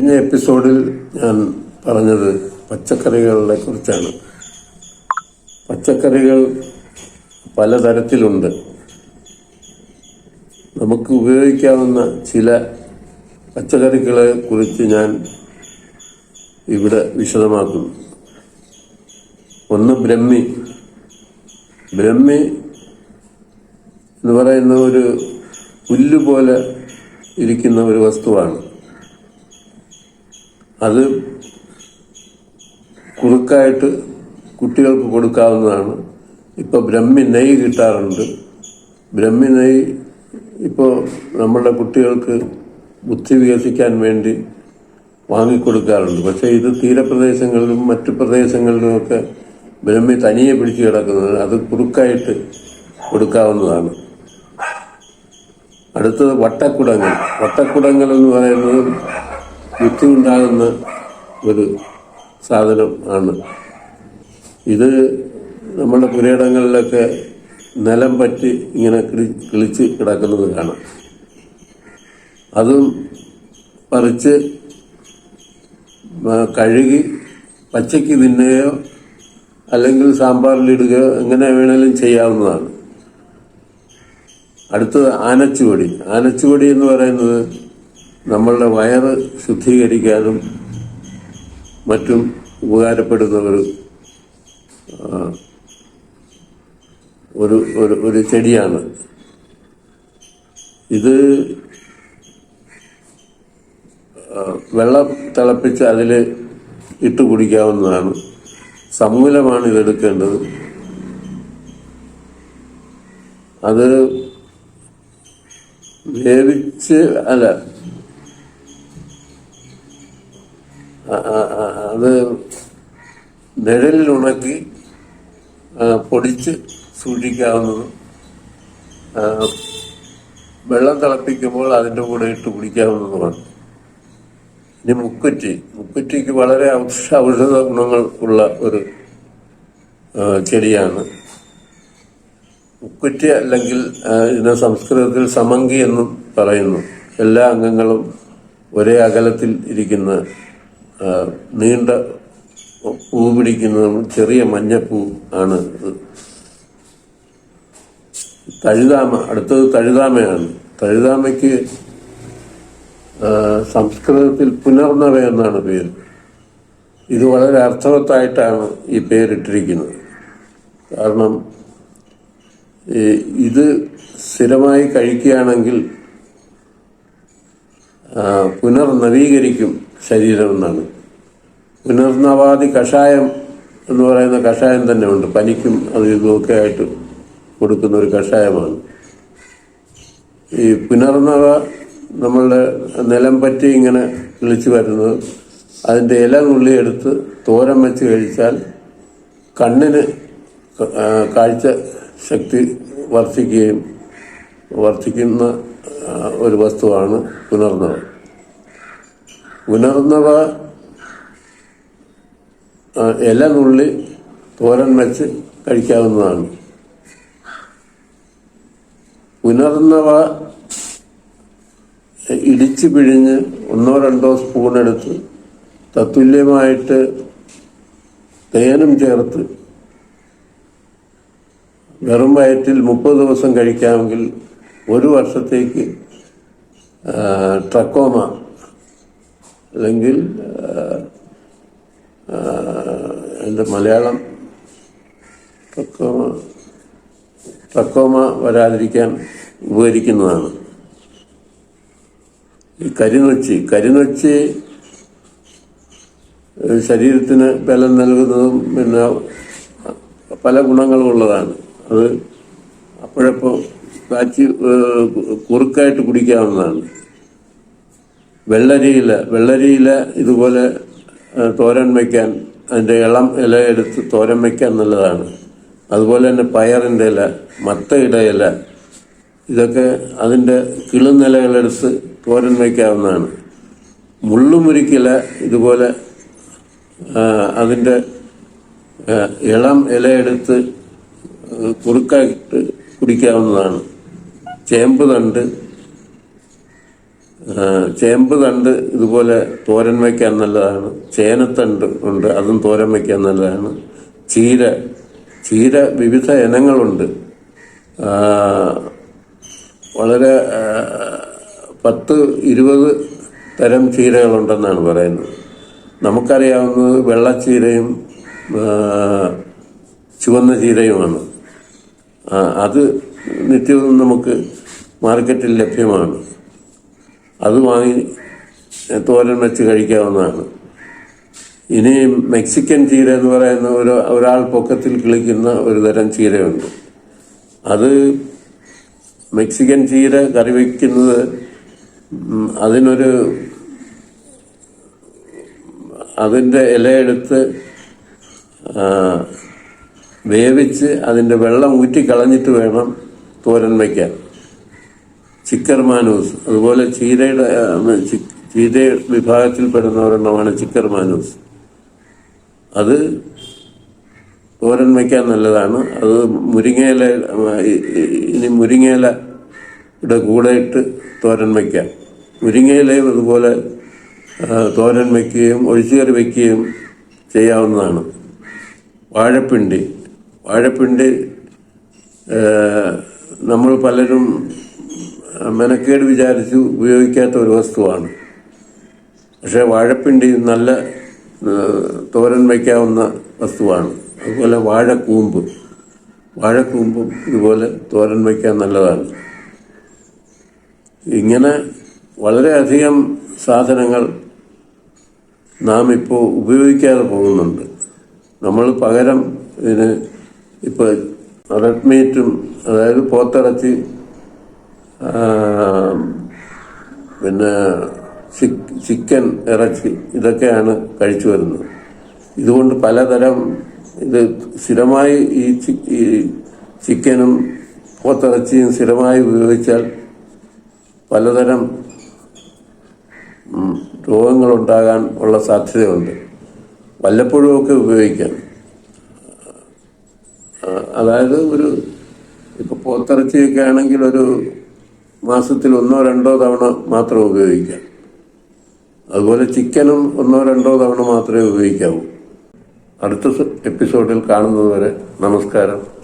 കഴിഞ്ഞ എപ്പിസോഡിൽ ഞാൻ പറഞ്ഞത് പച്ചക്കറികളെ കുറിച്ചാണ്. പച്ചക്കറികൾ പലതരത്തിലുണ്ട്. നമുക്ക് ഉപയോഗിക്കാവുന്ന ചില പച്ചക്കറികളെ കുറിച്ച് ഞാൻ ഇവിടെ വിശദമാക്കുന്നു ഒന്ന് ബ്രഹ്മി. ബ്രഹ്മി എന്ന് പറയുന്ന ഒരു പുല്ലുപോലെ ഇരിക്കുന്ന ഒരു വസ്തുവാണ്. അത് കുറുക്കായിട്ട് കുട്ടികൾക്ക് കൊടുക്കാവുന്നതാണ്. ഇപ്പൊ ബ്രഹ്മി നെയ് കിട്ടാറുണ്ട്. ബ്രഹ്മി നെയ് ഇപ്പോൾ നമ്മളുടെ കുട്ടികൾക്ക് ബുദ്ധി വികസിക്കാൻ വേണ്ടി വാങ്ങിക്കൊടുക്കാറുണ്ട്. പക്ഷേ ഇത് തീരപ്രദേശങ്ങളിലും മറ്റു പ്രദേശങ്ങളിലുമൊക്കെ ബ്രഹ്മി തനിയെ പിടിച്ചു കിടക്കുന്നത് അത് കുറുക്കായിട്ട് കൊടുക്കാവുന്നതാണ്. അടുത്തത് വട്ടക്കുടങ്ങൾ. വട്ടക്കുടങ്ങൾ എന്ന് പറയുന്നത് ബുദ്ധി ഉണ്ടാകുന്ന ഒരു സാധനം ആണ്. ഇത് നമ്മുടെ പുരയിടങ്ങളിലൊക്കെ നിലം പറ്റി ഇങ്ങനെ കിളി- കിളിച്ച് കിടക്കുന്നത് കാണാം. അതും പറിച്ച് കഴുകി പച്ചയ്ക്ക് തിന്നുകയോ അല്ലെങ്കിൽ സാമ്പാറിലിടുകയോ എങ്ങനെ വേണേലും ചെയ്യാവുന്നതാണ്. അടുത്തത് ആനച്ചുവടി. ആനച്ചുവടി എന്ന് പറയുന്നത് നമ്മളുടെ വയറ് ശുദ്ധീകരിക്കാനും മറ്റും ഉപകാരപ്പെടുന്ന ഒരു ഒരു ഒരു ചെടിയാണ്. ഇത് വെള്ളം തിളപ്പിച്ച് അതിൽ ഇട്ട് കുടിക്കാവുന്നതാണ്. സമൂലമാണ് ഇതെടുക്കേണ്ടത്. അത് വേവിച്ച് അല്ല അത് നിഴലിൽ ഉണക്കി പൊടിച്ച് സൂക്ഷിക്കാവുന്നതും. വെള്ളം തിളപ്പിക്കുമ്പോൾ അതിന്റെ കൂടെ ഇട്ട് കുടിക്കാവുന്നതുമാണ്. ഇനി മുക്കുറ്റി. മുക്കുറ്റിക്ക് വളരെ ഔഷ ഔഷധ ഗുണങ്ങൾ ഉള്ള ഒരു ചെടിയാണ്. മുക്കുറ്റി അല്ലെങ്കിൽ ഇതിനെ സംസ്കൃതത്തിൽ സമങ്കി എന്നും പറയുന്നു. എല്ലാ അംഗങ്ങളും ഒരേ അകലത്തിൽ ഇരിക്കുന്ന നീണ്ട പൂ പിടിക്കുന്ന ചെറിയ മഞ്ഞപ്പൂ ആണ് ഇത്. തഴുതാമ അടുത്തത് തഴുതാമയാണ്. തഴുതാമയ്ക്ക് സംസ്കൃതത്തിൽ പുനർനവ എന്നാണ് പേര്. ഇത് വളരെ അർത്ഥവത്തായിട്ടാണ് ഈ പേരിട്ടിരിക്കുന്നത്. കാരണം ഇത് സ്ഥിരമായി കഴിക്കുകയാണെങ്കിൽ പുനർനവീകരിക്കും ശരീരം എന്നാണ്. പുനർനവാദി കഷായം എന്ന് പറയുന്ന കഷായം തന്നെ ഉണ്ട്. പനിക്കും അത് ഇതുമൊക്കെ ആയിട്ട് കൊടുക്കുന്ന ഒരു കഷായമാണ്. ഈ പുനർനവ നമ്മളുടെ നിലം പറ്റി ഇങ്ങനെ കിളിച്ചു വരുന്നത് അതിന്റെ ഇല നുള്ളിയെടുത്ത് തോരൻ വെച്ച് കഴിച്ചാൽ കണ്ണിന് കാഴ്ച ശക്തി വർദ്ധിക്കുകയും വർദ്ധിക്കുന്ന ഒരു വസ്തുവാണ് പുനർനവ. ആ, ഇല നുള്ളി തോരൻ വെച്ച് കഴിക്കാവുന്നതാണ്. ഉണർന്നവ ഇടിച്ചു പിഴിഞ്ഞ് ഒന്നോ രണ്ടോ സ്പൂൺ എടുത്ത് തത്തുല്യമായിട്ട് തേനും ചേർത്ത് വെറും വയറ്റിൽ മുപ്പത് ദിവസം കഴിക്കാമെങ്കിൽ ഒരു വർഷത്തേക്ക് ട്രക്കോമ അല്ലെങ്കിൽ എന്റെ മലയാളം ട്രക്കോമ വരാതിരിക്കാൻ ഉപകരിക്കുന്നതാണ്. ഈ കരിനൊച്ചി കരിനൊച്ചി ശരീരത്തിന് ബലം നൽകുന്നതും പിന്നെ പല ഗുണങ്ങളും ഉള്ളതാണ്. അത് അപ്പോഴപ്പോൾ കാച്ചി കുറുക്കായിട്ട് കുടിക്കാവുന്നതാണ്. വെള്ളരിയില വെള്ളരിയില ഇതുപോലെ തോരൻ വയ്ക്കാൻ അതിന്റെ ഇളം ഇല എടുത്ത് തോരൻ വയ്ക്കാൻ നല്ലതാണ്. അതുപോലെ തന്നെ പയറിന്റെ ഇല മത്തയുടെ ഇല ഇതൊക്കെ അതിന്റെ കിളുനിലകളെടുത്ത് തോരൻ വയ്ക്കാവുന്നതാണ് മുള്ളുമുരിക്കില ഇതുപോലെ അതിന്റെ ഇളം ഇലയെടുത്ത് കുറുക്കായിട്ട് കുടിക്കാവുന്നതാണ്. ചേമ്പ് തണ്ട് ചേമ്പ് തണ്ട് ഇതുപോലെ തോരൻ വയ്ക്കാൻ നല്ലതാണ്. ചേനത്തണ്ട് ഉണ്ട് അതും തോരൻ വയ്ക്കാൻ നല്ലതാണ്. ചീര ചീര വിവിധ ഇനങ്ങളുണ്ട്. വളരെ പത്ത് ഇരുപത് തരം ചീരകളുണ്ടെന്നാണ് പറയുന്നത്. നമുക്കറിയാവുന്നത് വെള്ളച്ചീരയും ചുവന്ന ചീരയുമാണ്. അത് നിത്യവും നമുക്ക് മാർക്കറ്റിൽ ലഭ്യമാണ്. അത് വാങ്ങി തോരൻ വെച്ച് കഴിക്കാവുന്നതാണ്. ഇനി മെക്സിക്കൻ ചീര എന്ന് പറയുന്ന ഒരു ഒരാൾ പൊക്കത്തിൽ കിളിക്കുന്ന ഒരു തരം ചീരയുണ്ട്. അത് മെക്സിക്കൻ ചീര കറി വയ്ക്കുന്നത് അതിനൊരു അതിന്റെ ഇലയെടുത്ത് വേവിച്ച് അതിന്റെ വെള്ളം ഊറ്റിക്കളഞ്ഞിട്ട് വേണം തോരൻ വയ്ക്കാൻ ചിക്കർ മാനൂസ് അതുപോലെ ചീരയുടെ ചീര വിഭാഗത്തിൽപ്പെടുന്ന ഒരെണ്ണമാണ് ചിക്കർ മാനൂസ് അത് തോരൻ വയ്ക്കാൻ നല്ലതാണ്. അത് മുരിങ്ങയില ഇനി മുരിങ്ങയിലയുടെ കൂടെ ഇട്ട് തോരൻ വയ്ക്കാം മുരിങ്ങയിലയും അതുപോലെ തോരൻ വയ്ക്കുകയും ഒഴിച്ചുകറി വയ്ക്കുകയും ചെയ്യാവുന്നതാണ്. വാഴപ്പിണ്ടി. വാഴപ്പിണ്ടി നമ്മൾ പലരും മെനക്കേട് വിചാരിച്ച് ഉപയോഗിക്കാത്ത ഒരു വസ്തുവാണ്. പക്ഷേ വാഴപ്പിണ്ടി നല്ല തോരൻ വയ്ക്കാവുന്ന വസ്തുവാണ്. അതുപോലെ വാഴക്കൂമ്പ്. വാഴക്കൂമ്പും ഇതുപോലെ തോരൻ വയ്ക്കാൻ നല്ലതാണ്. ഇങ്ങനെ വളരെയധികം സാധനങ്ങൾ നാം ഇപ്പോൾ ഉപയോഗിക്കാതെ പോകുന്നുണ്ട്. നമ്മൾ പകരം ഇതിന് ഇപ്പോൾ റെഡ്മീറ്റും അതായത് പോത്തിറച്ചി പിന്നെ ചിക്ക്- ചിക്കൻ ഇറച്ചി ഇതൊക്കെയാണ് കഴിച്ചു വരുന്നത്. ഇതുകൊണ്ട് പലതരം ഇത് സ്ഥിരമായി ഈ ചിക്കനും പോത്തിറച്ചിയും സ്ഥിരമായി ഉപയോഗിച്ചാൽ പലതരം രോഗങ്ങളുണ്ടാകാൻ ഉള്ള സാധ്യതയുണ്ട്. വല്ലപ്പോഴും ഒക്കെ ഉപയോഗിക്കാം. അതായത് ഒരു ഇപ്പോൾ പോത്തിറച്ചിയൊക്കെ ആണെങ്കിൽ ഒരു മാസത്തിൽ ഒന്നോ രണ്ടോ തവണ മാത്രം ഉപയോഗിക്കാം. അതുപോലെ ചിക്കനും ഒന്നോ രണ്ടോ തവണ മാത്രമേ ഉപയോഗിക്കാവൂ. അടുത്ത എപ്പിസോഡിൽ കാണുന്നതുവരെ നമസ്കാരം.